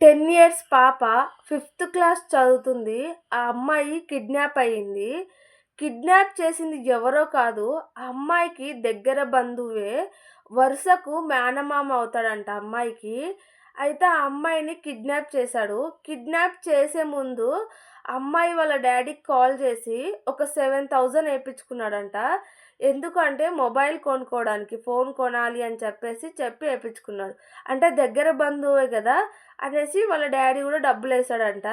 Ten years పాప fifth class చదువుతుంది. ఆ అమ్మాయి కిడ్నాప్ అయ్యింది. కిడ్నాప్ చేసింది ఎవరో కాదు ఆ అమ్మాయికి దగ్గర బంధువే వరుసకు మేనమామ అవుతాడంట అమ్మాయికి. అయితే ఆ అమ్మాయిని కిడ్నాప్ చేశాడు. కిడ్నాప్ చేసే ముందు అమ్మాయి వాళ్ళ డాడీకి కాల్ చేసి ఒక సెవెన్ థౌజండ్ వేయించుకున్నాడంట. ఎందుకంటే మొబైల్ కొనుక్కోవడానికి ఫోన్ కొనాలి అని చెప్పేసి చెప్పి వేయించుకున్నాడు. అంటే దగ్గర బంధువే కదా అనేసి వాళ్ళ డాడీ కూడా డబ్బులు వేసాడంట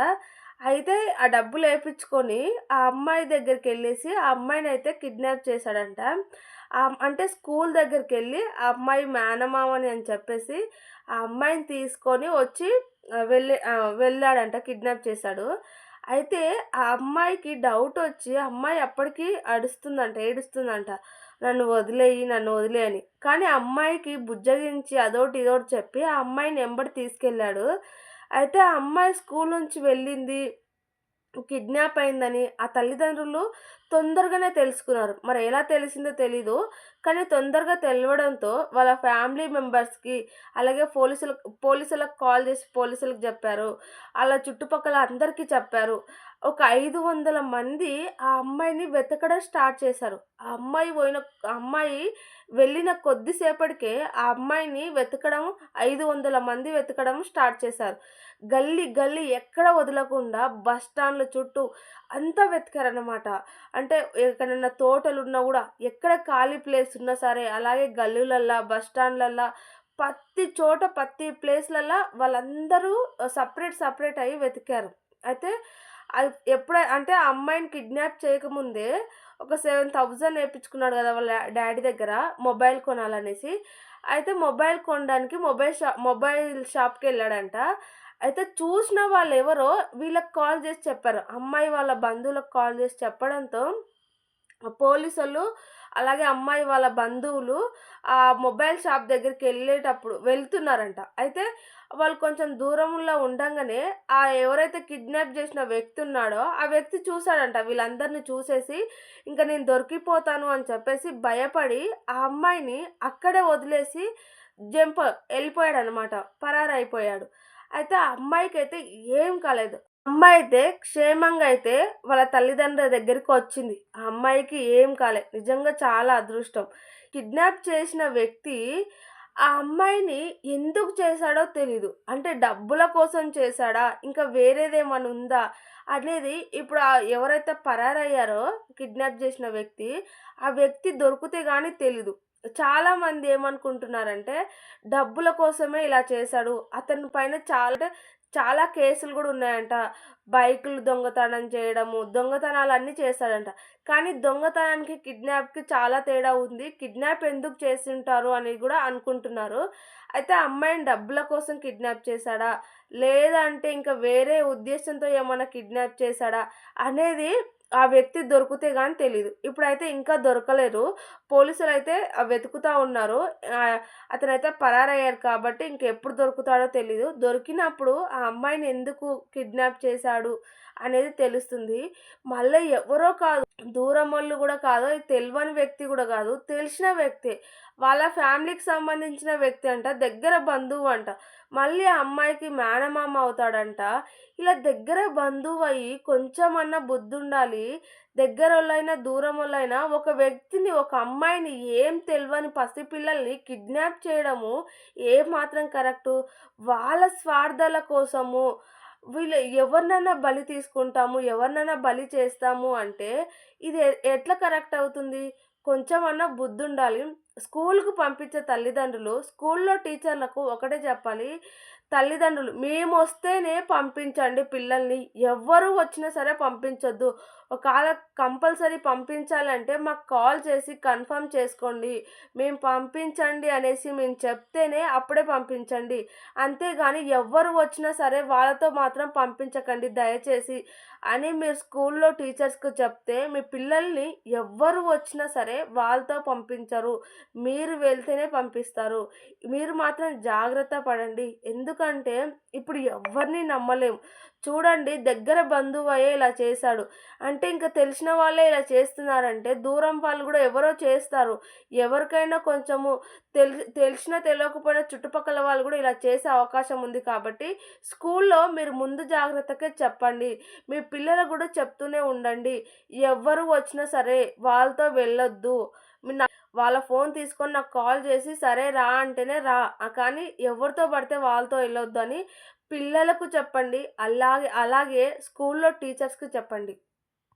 అయితే ఆ డబ్బులు వేయించుకొని ఆ అమ్మాయి దగ్గరికి వెళ్ళేసి ఆ అమ్మాయిని అయితే కిడ్నాప్ చేశాడంట. అంటే స్కూల్ దగ్గరికి వెళ్ళి ఆ అమ్మాయి మేనమామని అని చెప్పేసి ఆ అమ్మాయిని తీసుకొని వచ్చి వెళ్ళి వెళ్ళాడంట కిడ్నాప్ చేశాడు. అయితే ఆ అమ్మాయికి డౌట్ వచ్చి అమ్మాయి అప్పటికి అడుస్తుందంట ఏడుస్తుందంట. నన్ను వదిలేయి నన్ను వదిలేయని కానీ అమ్మాయికి బుజ్జగించి అదోటి ఇదోటి చెప్పి ఆ అమ్మాయిని ఎంబడి తీసుకెళ్ళాడు. అయితే ఆ అమ్మాయి స్కూల్ నుంచి వెళ్ళింది కిడ్నాప్ అయిందని. ఆ తల్లిదండ్రులు తొందరగానే తెలుసుకున్నారు. మరి ఎలా తెలిసిందో తెలీదు. కానీ తొందరగా తెలవడంతో వాళ్ళ ఫ్యామిలీ మెంబర్స్కి అలాగే పోలీసులకు పోలీసులకు కాల్ చేసి పోలీసులకు చెప్పారు. అలా చుట్టుపక్కల అందరికీ చెప్పారు. ఒక ఐదు వందల మంది ఆ అమ్మాయిని వెతకడం స్టార్ట్ చేశారు. ఆ అమ్మాయి పోయిన అమ్మాయి వెళ్ళిన కొద్దిసేపటికే ఆ అమ్మాయిని వెతకడం ఐదు వందల మంది వెతకడం స్టార్ట్ చేశారు. గల్లీ గల్లీ ఎక్కడ వదలకుండా బస్ స్టాండ్ల చుట్టూ అంతా వెతికారనమాట అంటే అంటే ఎక్కడైనా తోటలు ఉన్నా కూడా ఎక్కడ ఖాళీ ప్లేస్ ఉన్నా సరే అలాగే గల్లీలల్లా బస్ స్టాండ్లల్లా ప్రతి చోట ప్రతి ప్లేస్లల్లో వాళ్ళందరూ సపరేట్ సపరేట్ అయ్యి వెతికారు. అయితే ఎప్పుడై అంటే ఆ అమ్మాయిని కిడ్నాప్ చేయకముందే ఒక సెవెన్ థౌజండ్ వేయించుకున్నాడు కదా వాళ్ళ డాడీ దగ్గర మొబైల్ కొనాలనేసి. అయితే మొబైల్ కొనడానికి మొబైల్ షాప్ మొబైల్ షాప్కి వెళ్ళాడంట అయితే చూసిన వాళ్ళు ఎవరో వీళ్ళకి కాల్ చేసి చెప్పారు. అమ్మాయి వాళ్ళ బంధువులకు కాల్ చేసి చెప్పడంతో పోలీసులు అలాగే అమ్మాయి వాళ్ళ బంధువులు ఆ మొబైల్ షాప్ దగ్గరికి వెళ్ళేటప్పుడు వెళ్తున్నారంట. అయితే వాళ్ళు కొంచెం దూరంలో ఉండగానే ఆ ఎవరైతే కిడ్నాప్ చేసిన వ్యక్తి ఉన్నాడో ఆ వ్యక్తి చూశాడంట. వీళ్ళందరినీ చూసేసి ఇంకా నేను దొరికిపోతాను అని చెప్పేసి భయపడి ఆ అమ్మాయిని అక్కడే వదిలేసి జంప్ వెళ్ళిపోయాడు అనమాట పరారైపోయాడు. అయితే ఆ అమ్మాయికి అయితే ఏం కాలేదు. అమ్మాయి అయితే క్షేమంగా అయితే వాళ్ళ తల్లిదండ్రుల దగ్గరికి వచ్చింది. ఆ అమ్మాయికి ఏం కాలే. నిజంగా చాలా అదృష్టం. కిడ్నాప్ చేసిన వ్యక్తి ఆ అమ్మాయిని ఎందుకు చేశాడో తెలీదు. అంటే డబ్బుల కోసం చేశాడా? ఇంకా వేరేదేమన్నా ఉందా? అనేది ఇప్పుడు ఎవరైతే పరారయ్యారో కిడ్నాప్ చేసిన వ్యక్తి ఆ వ్యక్తి దొరికితే కానీ తెలీదు. చాలామంది ఏమనుకుంటున్నారంటే డబ్బుల కోసమే ఇలా చేశాడు. అతని పైన చాలా చాలా కేసులు కూడా ఉన్నాయంట. బైకులు దొంగతనం చేయడము దొంగతనాలు అన్నీ చేస్తాడంట కానీ దొంగతనానికి కిడ్నాప్కి చాలా తేడా ఉంది. కిడ్నాప్ ఎందుకు చేస్తుంటారు అని కూడా అనుకుంటున్నారు. అయితే అమ్మాయిని డబ్బుల కోసం కిడ్నాప్ చేశాడా? లేదంటే ఇంకా వేరే ఉద్దేశంతో ఏమైనా కిడ్నాప్ చేశాడా? అనేది ఆ వ్యక్తి దొరికితే కానీ తెలియదు ఇప్పుడైతే ఇంకా దొరకలేరు. పోలీసులు అయితే వెతుకుతూ ఉన్నారు. అతనైతే పరారయ్యారు కాబట్టి ఇంకెప్పుడు దొరుకుతాడో తెలీదు. దొరికినప్పుడు ఆ అమ్మాయిని ఎందుకు కిడ్నాప్ చేశాడు అనేది తెలుస్తుంది. మళ్ళీ ఎవరో కాదు దూరం వాళ్ళు కూడా కాదు తెలియని వ్యక్తి కూడా కాదు తెలిసిన వ్యక్తి. వాళ్ళ ఫ్యామిలీకి సంబంధించిన వ్యక్తి అంట దగ్గర బంధువు అంట. మళ్ళీ ఆ అమ్మాయికి మేనమామ అవుతాడంట. ఇలా దగ్గర బంధువు అయ్యి కొంచెమన్నా బుద్ధి ఉండాలి ఉండాలి. వాళ్ళైనా దూరం వాళ్ళైనా ఒక వ్యక్తిని ఒక అమ్మాయిని ఏం తెలియని పసిపిల్లల్ని కిడ్నాప్ చేయడము ఏమాత్రం కరెక్టు? వాళ్ళ స్వార్థాల కోసము వీళ్ళు ఎవరినైనా బలి తీసుకుంటాము ఎవరినైనా బలి చేస్తాము అంటే ఇది ఎట్లా కరెక్ట్ అవుతుంది? కొంచెమన్నా బుద్ధి ఉండాలి స్కూల్కు పంపించే తల్లిదండ్రులు స్కూల్లో టీచర్లకు ఒకటే చెప్పాలి. తల్లిదండ్రులు మేము వస్తేనే పంపించండి పిల్లల్ని. ఎవ్వరు వచ్చినా సరే పంపించొద్దు. ఒకవేళ కంపల్సరీ పంపించాలంటే మాకు కాల్ చేసి కన్ఫర్మ్ చేసుకోండి. మేము పంపించండి అనేసి మేము చెప్తేనే అప్పుడే పంపించండి. అంతేగాని ఎవ్వరు వచ్చినా సరే వాళ్ళతో మాత్రం పంపించకండి దయచేసి అని మీరు స్కూల్లో టీచర్స్కి చెప్తే మీ పిల్లల్ని ఎవ్వరు వచ్చినా సరే వాళ్ళతో పంపించరు. మీరు వెళ్తేనే పంపిస్తారు. మీరు మాత్రం జాగ్రత్త పడండి. ఎందుకంటే ఇప్పుడు ఎవ్వరిని నమ్మలేం. చూడండి దగ్గర బంధువయ్యే ఇలా చేశాడు. అంటే ఇంక తెలిసిన వాళ్ళే ఇలా చేస్తున్నారంటే దూరం వాళ్ళు కూడా ఎవరో చేస్తారు. ఎవరికైనా కొంచెము తెలి తెలిసినా తెలియకపోయినా చుట్టుపక్కల వాళ్ళు కూడా ఇలా చేసే అవకాశం ఉంది కాబట్టి స్కూల్లో మీరు ముందు జాగ్రత్తకే చెప్పండి. మీ పిల్లలు కూడా చెప్తూనే ఉండండి. ఎవ్వరు వచ్చినా సరే వాళ్ళతో వెళ్ళొద్దు. వాళ్ళ ఫోన్ తీసుకొని నాకు కాల్ చేసి సరే రా అంటేనే రా. కానీ ఎవరితో పడితే వాళ్ళతో ఎళ్ళొద్దని పిల్లలకు చెప్పండి. అలాగే అలాగే స్కూల్లో టీచర్స్‌కి చెప్పండి.